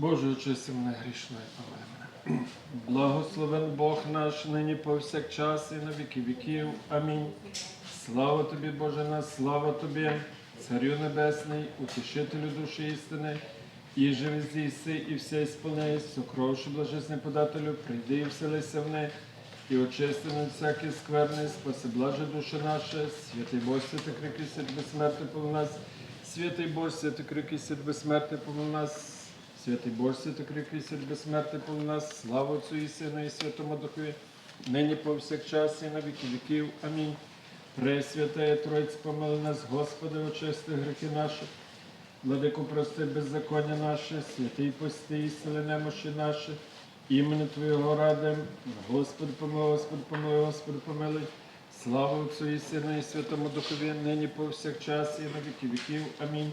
Боже, очисти мене грішної помилуй. Благословен Бог наш нині повсякчас і на віки віків. Амінь. Слава тобі, Боже наш, слава тобі, Царю Небесний, утішителю душі істини, і живи здійси, і все ісполняй, сокровши блажесне подателю, прийди і вселися в неї, і очисти на всякі скверни, спаси блаже душі наше, святий Бог, святий крики, свят безсмертний помил нас, святий Бог, святий крики, свят безсмертний помил нас, святий Бог, святий крики, свят безсмертний помил нас, слава Отцю і Сину, і Святому Духові, нині повсякчас і на віки віків. Амінь. Пресвятая Тройць, помили нас, Господи, очисти гріхи наші, Владику, прости беззаконня наше, святий пости, і сили немощі наші, імені Твоєго ради, Господи помилуй, Господи помилуй, Господи помилуй. Слава Отцю і Сину, і Святому Духові, нині повсякчас і на віки віків. Амінь.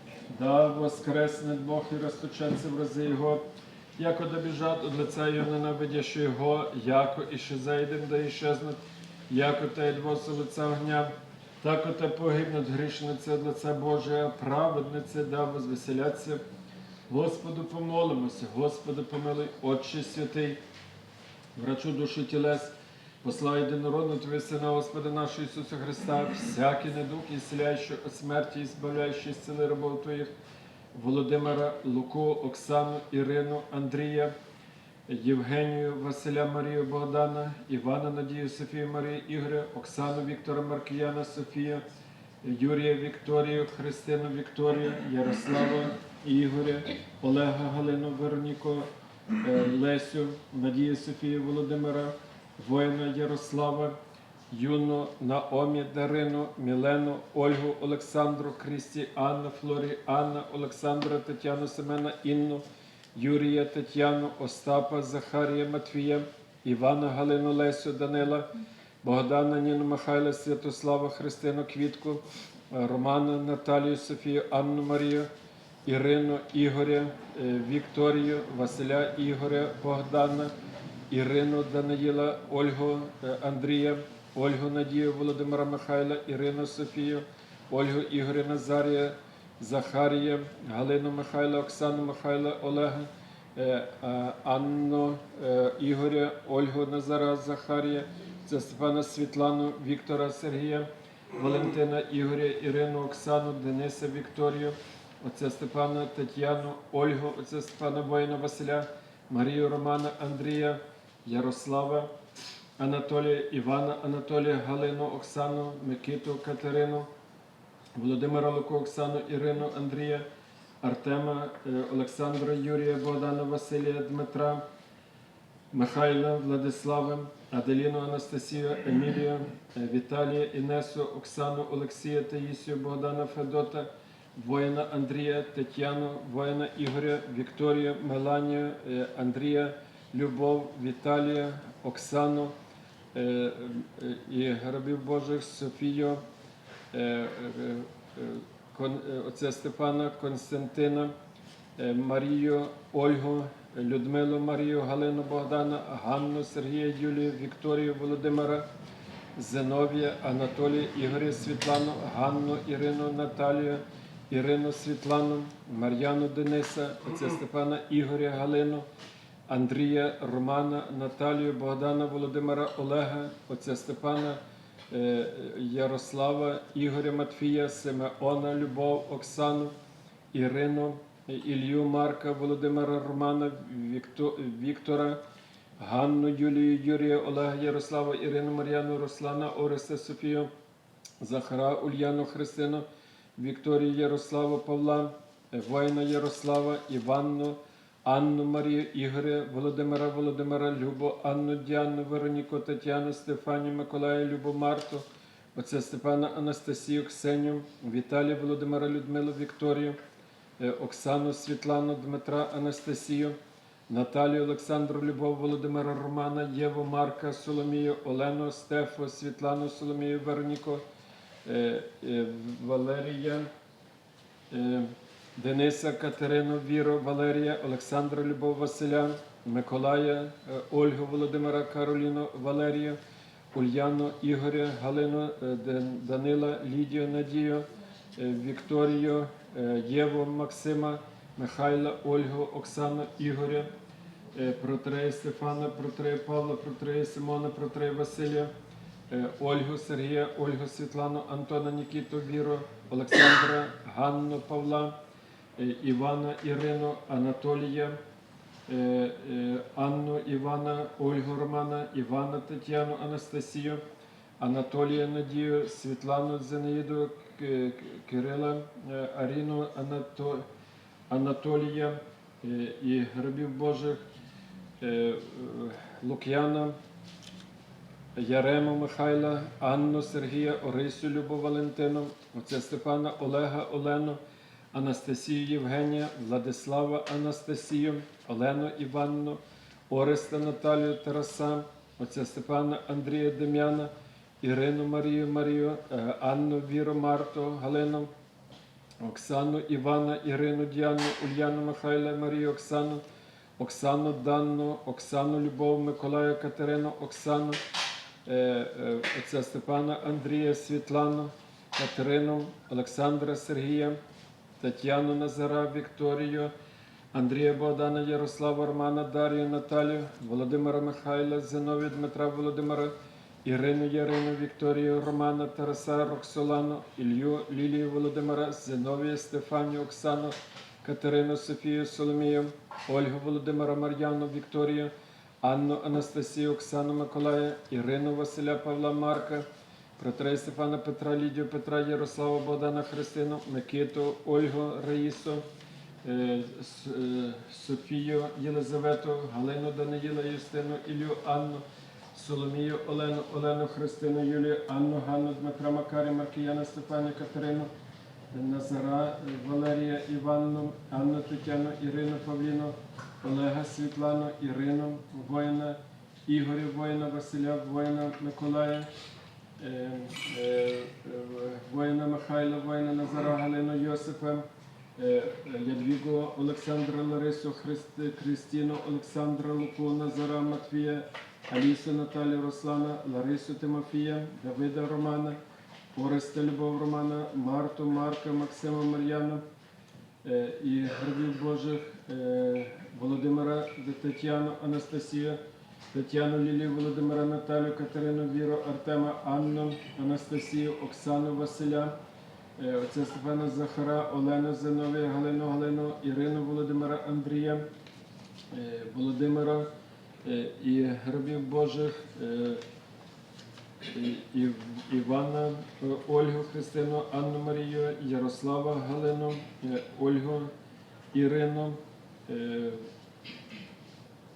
Да воскресне Бог і розточаться в рази Його, яко добіжать от лиця Його ненавидящого Його, яко і ще зайдем, да іщезнуть, яко та й двоси лиця огня, так оте погибнуть грішниці від лиця Божия, праведниці, да возвеселяться. Господу помолимося, Господи помилуй, Отче святий, врачу душі тілес, послай єдинородну Твої Сина, Господа нашого Ісуса Христа, всякий недуг, і селяючий від смерті, і збавляючий з сили рабов Твоїх, Володимира, Луку, Оксану, Ірину, Андрія, Євгенію, Василя Марію Богдана, Івана Надію, Софію Марію, Ігоря, Оксану Віктора Маркіяна, Софія, Юрія Вікторію, Христину Вікторію, Ярослава Ігоря, Олега Галину Вероніку, е, Лесю, Надію Софію Володимира, воїна Ярослава, Юну, Наомі, Дарину, Мілену, Ольгу, Олександру, Крісті, Анна, Флорі, Анна, Олександра, Тетяну, Семена, Інну, Юрія, Тетяну, Остапа, Захарія, Матвія, Івана, Галину, Лесю, Данила, Богдана, Ніну, Михайла, Святослава, Христину, Квітку, Романа, Наталію, Софію, Анну Марію, Ірину, Ігоря, е, Вікторію, Василя Ігоря, Богдана, Ірину Даниїла, Ольгу е, Андрія, Ольгу Надію, Володимира Михайла, Ірину Софію, Ольгу Ігоря Назарія, Захарія, Галину Михайла, Оксану Михайла, Олега, е, Анну е, Ігоря, Ольгу Назара, Захарія, це Степана Світлану, Віктора Сергія, Валентина Ігоря, Ірину, Оксану, Дениса Вікторію, отця Степана Тетяну, Ольгу, отця Степана воїна Василя, Марію Романа Андрія, Ярослава, Анатолія, Івана Анатолія, Галину, Оксану, Микиту, Катерину, Володимира Луку, Оксану, Ірину, Андрія, Артема, е, Олександра, Юрія, Богдана, Василія, Дмитра, Михайла, Владислава, Аделіну, Анастасію, Емілію, е, Віталія, Інесу, Оксану, Олексія, Таїсію, Богдана, Федота, воїна Андрія, Тетяну, воїна Ігоря, Вікторію, Меланію, е, Андрія, Любов, Віталія, Оксану е, е, і рабів Божих Софію, е, отця Степана, Константина, Марію, Ольгу, Людмилу, Марію, Галину Богдана, Ганну, Сергія, Юлію, Вікторію, Володимира, Зиновія, Анатолія, Ігоря, Світлану, Ганну, Ірину, Наталію, Ірину, Світлану, Мар'яну Дениса, отця Степана, Ігоря, Галину, Андрія, Романа, Наталію, Богдана, Володимира, Олега, отця Степана, е, Ярослава, Ігоря Матфія, Симеона, Любов, Оксану, Ірину, Ілью Марка, Володимира Романа, Віктора, Ганну, Юлію, Юрія, Олега, Ярослава, Ірину, Мар'яну, Руслана, Ореста, Софію, Захара, Ульяну, Христину, Вікторію, Ярославу, Павла, воїна Ярослава, Іванну, Анну Марію, Ігоря, Володимира, Володимира, Любу, Анну, Діану, Вероніку, Тетяну, Стефанію, Миколая, Любу, Марту, отця Степана, Анастасію, Ксенію, Віталія, Володимира, Людмилу, Вікторію, е, Оксану, Світлану, Дмитра, Анастасію, Наталію, Олександру, Любов, Володимира, Романа, Єву, Марка, Соломію, Олену, Стефу, Світлану, Соломію, Вероніку, е, е, Валерія, Дениса, Катерину, Віру, Валерія, Олександра, Любов, Василя, Миколая, е, Ольгу, Володимира, Кароліну, Валерію, Ульяну, Ігоря, Галину, е, Данила, Лідію, Надію, е, Вікторію, Єву, Максима, Михайла, Ольгу, Оксану, Ігоря, Протрея Стефана, Протрея Павла, Протрея Симона, Протрея Василія, е, Ольгу, Сергія, Ольгу, Світлану, Антона, Нікіту, Віру, Олександра, Ганну, Павла, Івана, Ірину, Анатолія, е, е, Анну, Івана, Ольгу, Романа, Івана, Тетяну, Анастасію, Анатолія, Надію, Світлану, Зинаїду, Кирила, е, Аріну, Анато, Анатолія е, і грабів Божих, е, е, Лук'яна, Ярему Михайла, Анну Сергія, Орисю Любу Валентину, отця Степана, Олега Олену, Анастасію Євгенія, Владислава Анастасію, Олену Іванну, Ореста Наталію Тараса, отця Степана Андрія Дем'яна, Ірину Марію Марію, е, Анну Віру Марту, Галину, Оксану Івана, Ірину Діану, Ульяну Михайла, Марію Оксану, Оксану Данну, Оксану Любов, Миколая Катерину, Оксану, е, е, отця Степана Андрія, Світлану, Катерину, Олександра Сергія, Тетяну Назара, Вікторію, Андрія Богдана, Ярослава, Романа, Дар'ю, Наталію, Володимира Михайла, Зиновія Дмитра Володимира, Ірину Ярину, Вікторію, Романа, Тараса, Роксолану, Ілью, Лілію Володимира, Зиновія, Стефанію, Оксану, Катерину, Софію, Соломію, Ольгу Володимира, Мар'яну, Вікторію, Анну, Анастасію, Оксану Миколая, Ірину Василя Павла Марка, Протрея Стефана Петра, Лідію Петра, Ярослава Богдана Христину, Микиту, Ольгу Раїсу, е, е, Софію Єлизавету, Галину Даниїла, Юстину, Ілю, Анну, Соломію, Олену, Олену Христину, Юлію, Анну, Ганну, Дмитра Макарі, Маркіяна, Стефанію, Катерину, Назара, Валерія, Іванну, Анну, Тетяну, Ірину, Павліну, Олега, Світлану, Ірину, воїна, Ігоря, воїна, Василя, воїна, Миколая, воїна Михайла, воїна Назара, Галину, Йосипа, е, Ядвігу, Олександра, Ларису, Христи, Кристину, Олександра, Луку, Назара, Матвія, Алісу, Наталію, Руслана, Ларису, Тимофія, Давида, Романа, Ореста, Любов, Романа, Марту, Марка, Максима, Мар'яна, е, і гробів Божих е, Володимира, Тетяну, Анастасію, Тетяну Лілію, Володимира, Наталю, Катерину, Віру, Артема, Анну, Анастасію, Оксану, Василя, е, отця Стефана Захара, Олену Зиновія, Галину, Галину, Ірину, Володимира, Андрія, е, Володимира е, і гробів Божих. Івана, Ольгу Христину, Анну Марію, Ярослава Галину, Ольгу Ірину,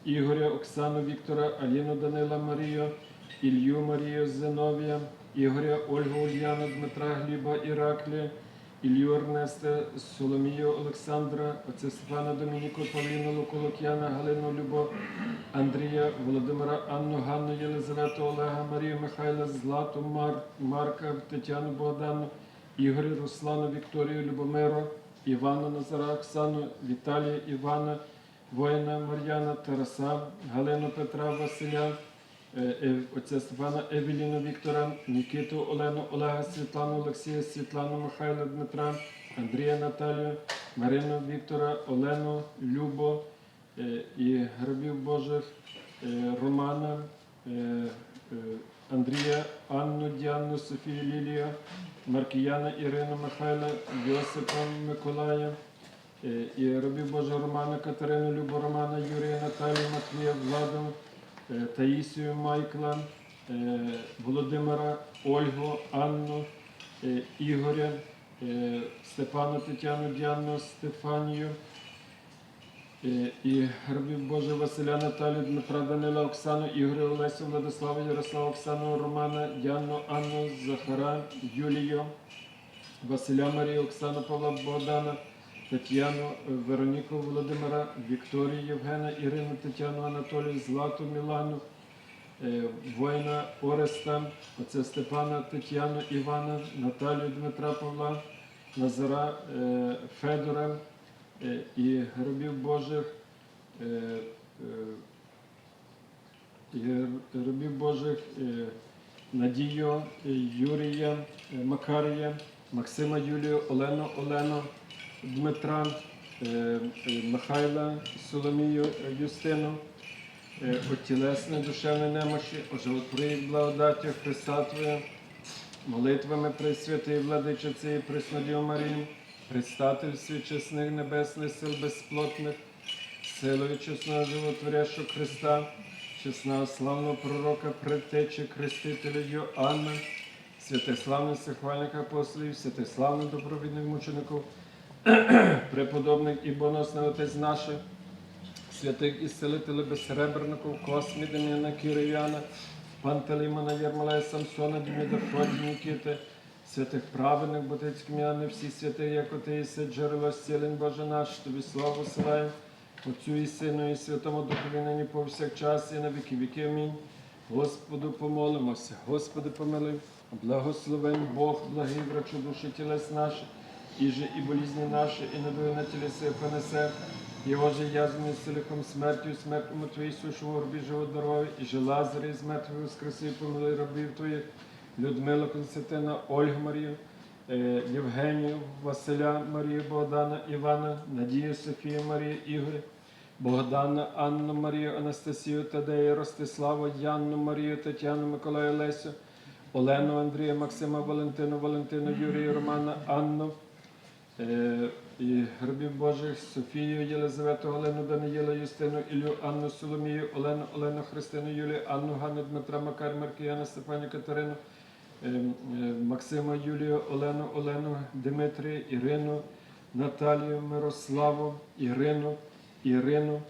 Ігоря, Оксану Віктора, Аліну Данила Марію, Ілью Марію Зиновія, Ігоря, Ольгу Ульяну, Дмитра Гліба Іраклі, Ілью Ернеста, Соломію Олександра, отця Стефана Домініку, Павліну Луку Лук'яна, Галину Любов, Андрія, Володимира, Анну, Ганну, Єлизавету, Олега, Марію, Михайла, Злату, Мар, Марка, Тетяну Богдану, Ігоря, Руслану, Вікторію, Любомиру, Івану, Назара, Оксану, Віталія, Івана, воїна Мар'яна, Тараса, Галину Петра, Василя, е, отця Стефана, Евеліну Віктора, Нікіту, Олену, Олега, Світлану, Олексія, Світлану, Михайла, Дмитра, Андрія Наталію, Марину Віктора, Олену, Любо е, і гробів Божих, е, Романа, Андрія, Анну, Діану, Софію, Лілію, Маркіяна, Ірину, Михайла, Йосипа, Миколая, і робів Божого Романа, Катерину, Любу Романа, Юрія, Наталію, Матвія, Владу, е, Таїсію, Майкла, е, Володимира, Ольгу, Анну, е, Ігоря, е, Степану, Тетяну, Діану, Стефанію, е, і гробів Боже Василя, Наталію, Дмитра, Данила, Оксану, Ігоря, Олесю, Владислава, Ярослава, Оксану, Романа, Діану, Анну, Захара, Юлію, Василя Марію, Оксану Павла Богдана, Тетяну е, Вероніку Володимира, Вікторію Євгена, Ірину Тетяну Анатолію, Злату Мілану, е, воїна Ореста, отця Степана Тетяну Івана, Наталію Дмитра Павла, Назара е, Федора і гробів Божих. і рабів Божих Надію, Юрія, Макарія, Максима Юлію, Олену Олену, Дмитра, е, е, Михайла, Соломію, е, Юстину, е, от тілесне душевне немощі, оживотворі благодаттю Христа Твоя, молитвами Пресвятої Владичиці і Преснодію Марії, предстательстві чесних небесних сил безплотних, силою чесного животворящого Христа, чесного славного пророка, предтечі, крестителя Йоанна, святославних сихвальних апостолів, святославних добровідних мучеників, преподобних і боносних отець наших, святих ісцелителів безсребреників, Космі, Дем'яна, Кирияна, Пантелеймона, Єрмолая, Самсона, Деміда, Фроді, Нікіти, святих праведних, ботицьких м'яни, всі святи, як оти іси, джерело зцілень Боже наш, тобі славу силаємо, Отцю і Сину, і Святому Духові нині повсякчас, і на віки віки. Амінь. Господу помолимося, Господи помилуй, благословен Бог, благий врачу душі тілес наші, і же і болізні наші, і недуги на тілесі понесе. Його же язми силиком смертю, смертному Твоїй сушому робі живо здоров'я, і же Лазарі з мертвих воскреси, помилуй рабів Твоїх, Людмила Константина, Ольгу Марію, е, Євгенію, Василя Марію, Богдана, Івана, Надію, Софію, Марію, Ігоря, Богдана, Анну Марію, Анастасію, Тадею, Ростиславу, Янну Марію, Тетяну, Миколаю, Лесю, Олену, Андрія, Максима, Валентину, Валентину, Юрію, Романа, Анну, і Грабів Божих, Софію, Єлизавету, Олену, Даниїла, Юстину, Ілю, Анну, Соломію, Олену, Олену, Христину, Юлію, Анну, Ганну, Дмитра, Макар, Маркіяна, Степаню, Катерину, е, е, Максима, Юлію, Олену, Олену, Дмитрію, Ірину, Наталію, Мирославу, Ірину, Ірину,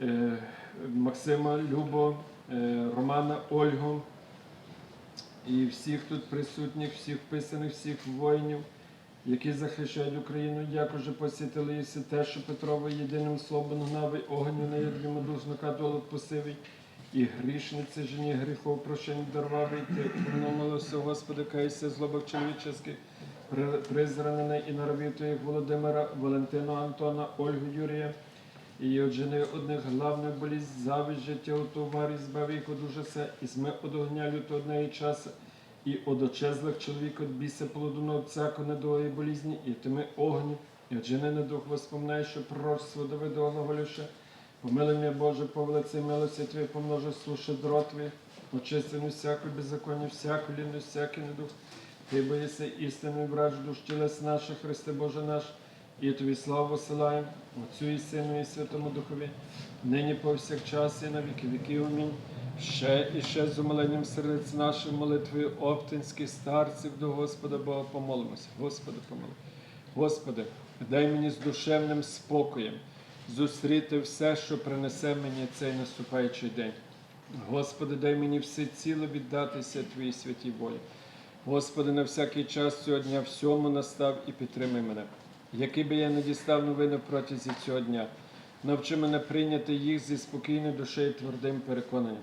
е, Максима, Любо, е, Романа, Ольгу. І всіх тут присутніх, всіх вписаних, всіх воїнів, які захищають Україну, як уже посітили Єси те, що Петрова єдиним словом гнавий, огню на ядрі душника долу посивий, і грішниці жені гріхов прощень дарвавий, ти промолився, Господи, кайся злобок чоловіческий, при- призранений і наробів Володимира, Валентина, Антона, Ольгу, Юрія, і от жени одних главних болість, зависть життя у товарі, збав їх од ужаса, і зми од огня люто однеї часу, і од очезлих чоловік от біса плодуно всяко недої болізні, і тими огню, і от жени на дух воспоминає, що пророчство Давидова говоривши, помилуй мене, Боже, по велиці милості Твої, помножи слушай дрот Твій, очистину всяку беззаконня, всяку лінність, всякий недух. Ти боїся істинний врач душ тілес наших, Христе Боже наш, і тобі славу посилаємо, Отцю і Сину, і Святому Духові, нині повсякчас і на віки віків. Амінь. Ще і ще з умиленням сердець наших молитвою оптинських старців до Господа Бога помолимося. Господи, помилуй. Господи, дай мені з душевним спокоєм зустріти все, що принесе мені цей наступаючий день. Господи, дай мені все ціло віддатися Твоїй святій волі. Господи, на всякий час цього дня всьому настав і підтримай мене. Який би я не дістав новини протязі цього дня, навчи мене прийняти їх зі спокійною душею і твердим переконанням,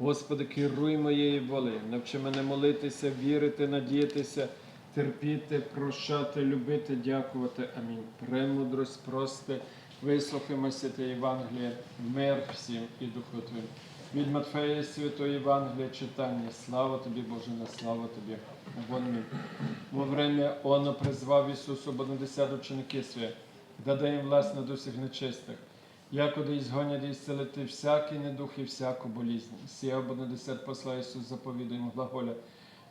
Господи, керуй моєю волею, навчи мене молитися, вірити, надіятися, терпіти, прощати, любити, дякувати. Амінь. Премудрость, прости, вислухаймо святе Євангеліє, мир всім і Духу Твоїм. Від Матфея Святої Євангелія читання. Слава тобі, Боже, на слава тобі. Амінь. Во время Оно призвав Ісусу Бонадесят ученики свої, даде їм власть на дусіх нечистих, якоди ізгонять і зцелити всякий недух і всяку болізнь. Сія Бонадесят посла Ісус заповідує глаголя.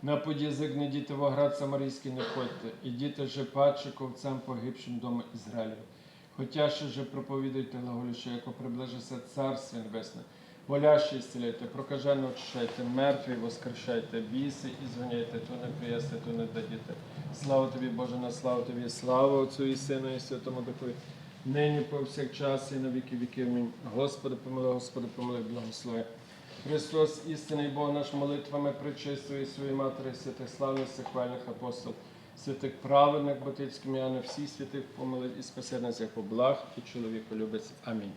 На подязик не діти в оград Самарійський не ходьте, і діти же паче ковцям погибшим дому Ізраїлю. Хотя ще же проповідуйте глаголюще, яко приближиться Царство Небесне. Молящі ісцеляйте, прокажено очищайте, мертві воскрешайте, біси і звоняйте, то не приясте, то не дадіте. Слава тобі, Боже, на славу тобі, слава Отцю і Сину і Святому Духові, нині повсякчас і на віки віків. Господи, помилуй, Господи, помилуй, благослови. Христос, істинний Бог наш молитвами причистує своєї матері, святих славних, хвальних апостол, святих праведних, батицьким Яна, всіх святих помилуй і спасе нас як благ і чоловіку любець. Амінь.